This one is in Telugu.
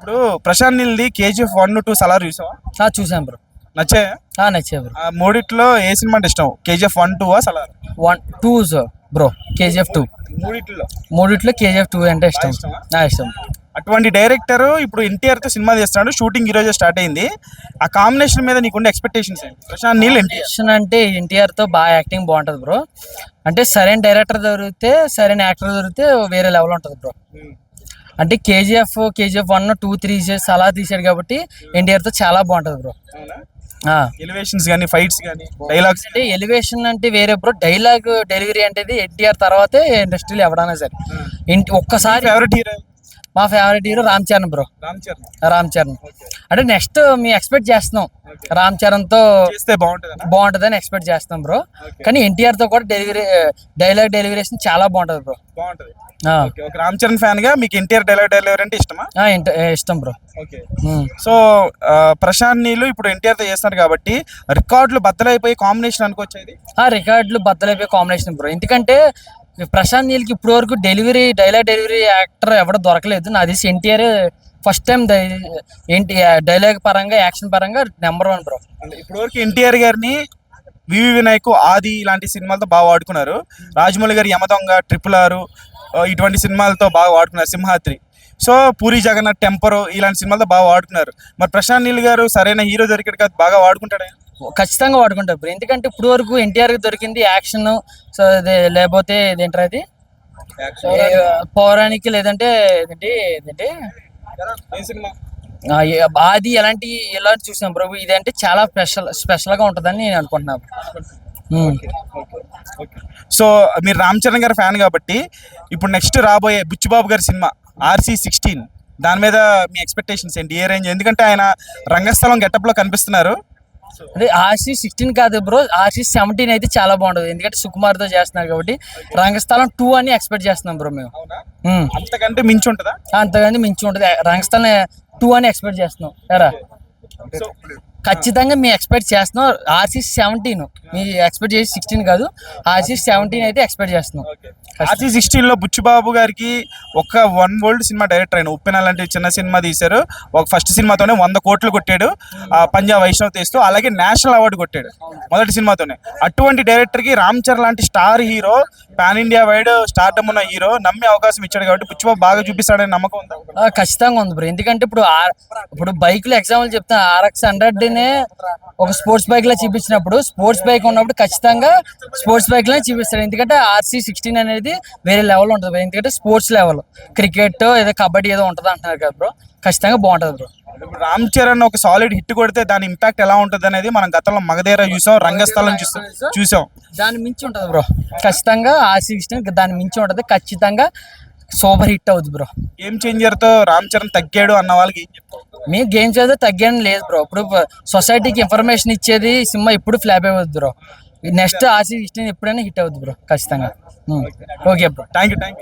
ఇప్పుడు ప్రశాంత్ నీల్ది కేజీఎఫ్ వన్ టూ సలార్ చూసావా? ఆ, చూసాం బ్రో. నచ్చాయా? ఆ, బ్రో. ఆ మూడిట్లో ఏ సినిమా అంటే ఇష్టం? KGF one two Salaar? One two bro KGF two. మూడిట్లో? మూడిట్లో కేజీఎఫ్ టూ అంటే ఇష్టం? నా ఇష్టం. అటువంటి డైరెక్టర్ ఇప్పుడు ఎన్టీఆర్తో సినిమా తీస్తున్నాడు షూటింగ్ ఈ రోజే స్టార్ట్ అయింది. ఆ కాంబినేషన్ మీద నీకుండే ఎక్స్పెక్టేషన్స్ ఏంటి? ప్రశాంత్ నీల్ ఎన్టీఆర్? యాక్షన్ అంటే ఎన్టీఆర్తో బాగా యాక్టింగ్ బాగుంటది బ్రో. అంటే సరైన డైరెక్టర్ దొరికితే సరైన యాక్టర్ దొరికితే వేరే లెవెల్ ఉంటది బ్రో. అంటే KGF KGF one two three అలా తీసాడు కాబట్టి ఎన్టీఆర్తో చాలా బాగుంటది బ్రో. ఎలివేషన్స్ కానీ ఫైట్స్ కానీ డైలాగ్స్ అంటే ఎలివేషన్ అంటే వేరే బ్రో. డైలాగ్ డెలివరీ అంటే ఎన్టీఆర్ తర్వాతే ఇండస్ట్రీలో ఎవడైనా సరే. ఇంటి ఒక్కసారి ఫేవరెట్ హీరో మా favourite hero Ram Charan bro. Ram Charan. Ram Charan. అంటే నెక్స్ట్ మేము ఎక్స్పెక్ట్ చేస్తున్నాం. రామ్ చరణ్తో బాగుంటదని? ఎక్స్పెక్ట్ చేస్తాం బ్రో కానీ ఎన్టీఆర్తో కూడా డెలివరీ డైలాగ్ డెలివరేషన్ చాలా బాగుంటది బ్రో బాగుంటుంది. ఒక రామ్ చరణ్ ఫ్యాన్గా మీకు ఎన్టీఆర్ డైలాగ్ డెలివరీ అంటే ఇష్టమా? ఇష్టం బ్రో ఓకే. సో ప్రశాంత్ నీళ్ళు ఇప్పుడు ఎన్టీఆర్తో చేస్తున్నారు కాబట్టి రికార్డులు బద్దలైపోయి కాంబినేషన్ అనుకోవచ్చు ఆ రికార్డులు బద్దలైపోయే కాంబినేషన్ బ్రో ఎందుకంటే ప్రశాంత్ నీల్కి ఇప్పటి వరకు డెలివరీ డైలాగ్ డెలివరీ యాక్టర్ ఎవడ దొరకలేదు. నాకు తెలిసి ఎన్టీఆర్ ఫస్ట్ టైం ఏంటి డైలాగ్ పరంగా యాక్షన్ పరంగా నెంబర్ వన్ బ్రో. ఇప్పుడు వరకు ఎన్టీఆర్ గారిని వివి వినాయక్ ఆది ఇలాంటి సినిమాలతో బాగా వాడుకున్నారు. రాజమౌళి గారి యమదొంగ ట్రిపుల్ ఆరు ఇటువంటి సినిమాలతో బాగా వాడుకున్నారు సింహాద్రి. సో పూరి జగన్నాథ్ టెంపర్ ఇలాంటి సినిమాలతో బాగా వాడుకున్నారు. మరి ప్రశాంత్ నీల్ గారు సరైన హీరో దొరికాడు కదా బాగా వాడుకుంటాడు. ఖచ్చితంగా వాడుకుంటారు బ్రో. ఎందుకంటే ఇప్పుడు వరకు ఎన్టీఆర్ దొరికింది యాక్షన్ సో లేకపోతే ఇదేంటారు అది? పౌరాణిక లేదంటే ఏంటి ఏంటంటే ఆది ఎలాంటి ఎలా చూసాం బ్రో ఇదంటే చాలా స్పెషల్ స్పెషల్గా ఉంటుందని నేను అనుకుంటున్నాను. సో మీరు రామ్ చరణ్ గారి ఫ్యాన్ కాబట్టి ఇప్పుడు నెక్స్ట్ రాబోయే బుచ్చిబాబు గారి సినిమా ఆర్సీ సిక్స్టీన్ దాని మీద మీ ఎక్స్పెక్టేషన్స్ ఏంటి? ఏ రేంజ్? ఎందుకంటే ఆయన రంగస్థలం getup లో కనిపిస్తున్నారు. అంటే ఆర్సీ సిక్స్టీన్ కాదు బ్రో. ఆర్సీ సెవెంటీన్ అయితే చాలా బాగుంటుంది. ఎందుకంటే సుకుమార్తో చేస్తున్నారు కాబట్టి రంగస్థలం టూ అని ఎక్స్పెక్ట్ చేస్తున్నాం బ్రో మేము. అంతకంటే మించి ఉంటుందా? అంతగాని మించి ఉంటుంది. రంగస్థలం టూ అని ఎక్స్పెక్ట్ చేస్తున్నాం. ఎరా? ఖచ్చితంగా మేము ఎక్స్పెక్ట్ చేస్తున్నాం. ఆర్సీ సెవెంటీన్ మీ ఎక్స్పెక్ట్ చేసి సిక్స్టీన్ కాదు. ఆర్సీ సెవెంటీన్ అయితే ఎక్స్పెక్ట్ చేస్తున్నాం. ఆర్సీ సిక్స్టీన్లో బుచ్చిబాబు గారికి ఒక వన్ వరల్డ్ సినిమా డైరెక్టర్ అయిన ఉప్పెన లాంటి చిన్న సినిమా తీశారు. ఒక ఫస్ట్ సినిమాతోనే వంద కోట్లు కొట్టాడు. ఆ పంజాబ్ వైష్ణవ్ తీస్తూ అలాగే నేషనల్ అవార్డు కొట్టాడు మొదటి సినిమాతోనే. అటువంటి డైరెక్టర్కి రామ్ చరణ్ లాంటి star hero pan India wide stardom ఉన్న హీరో నమ్మే అవకాశం ఇచ్చాడు కాబట్టి బుచ్చిబాబు బాగా చూపిస్తాడని నమ్మకం ఉందా? ఖచ్చితంగా ఉంది బ్రో. ఎందుకంటే ఇప్పుడు ఇప్పుడు బైక్లో ఎగ్జాంపుల్ చెప్తా ఆర్ఎక్స్ హండ్రెడ్ నే ఒక స్పోర్ట్స్ బైక్లో చూపించినప్పుడు స్పోర్ట్స్ బైక్ ఉన్నప్పుడు ఖచ్చితంగా స్పోర్ట్స్ బైక్లో చూపిస్తాడు. ఎందుకంటే ఆర్సీ సిక్స్టీన్ అనేది వేరే లెవెల్ ఉంటుంది. ఎందుకంటే స్పోర్ట్స్ లెవెల్. క్రికెట్ ఏదో కబడ్డీ ఏదో ఉంటుంది అంటున్నారు కదా బ్రో ఖచ్చితంగా బాగుంటుంది బ్రో రామ్ చరణ్ ఒక సాలిడ్ హిట్ కొడితే దాని ఇంపాక్ట్ ఎలా ఉంటుంది అనేది మనం గతంలో మగధీర చూసాం రంగస్థలం చూసాం చూసాం. దాని మించి ఉంటుంది బ్రో ఖచ్చితంగా ఆర్సీ సిక్స్టీన్ దాని మించి ఉంటుంది. ఖచ్చితంగా సూపర్ హిట్ అవుతుంది బ్రో గేమ్ చేంజర్తో రామ్ చరణ్ తగ్గాడు అన్న వాళ్ళకి ఏం చెప్తారు మీ గేమ్స్ అయితే తగ్గని లేదు బ్రో ఇప్పుడు సొసైటీకి ఇన్ఫర్మేషన్ ఇచ్చేది సినిమా ఇప్పుడు ఫ్లాప్ అయిపోద్ది బ్రో నెక్స్ట్ ఆర్సీ సిక్స్టీన్ ఎప్పుడైనా హిట్ అవుద్ది బ్రో ఖచ్చితంగా. Okay bro thank you thank you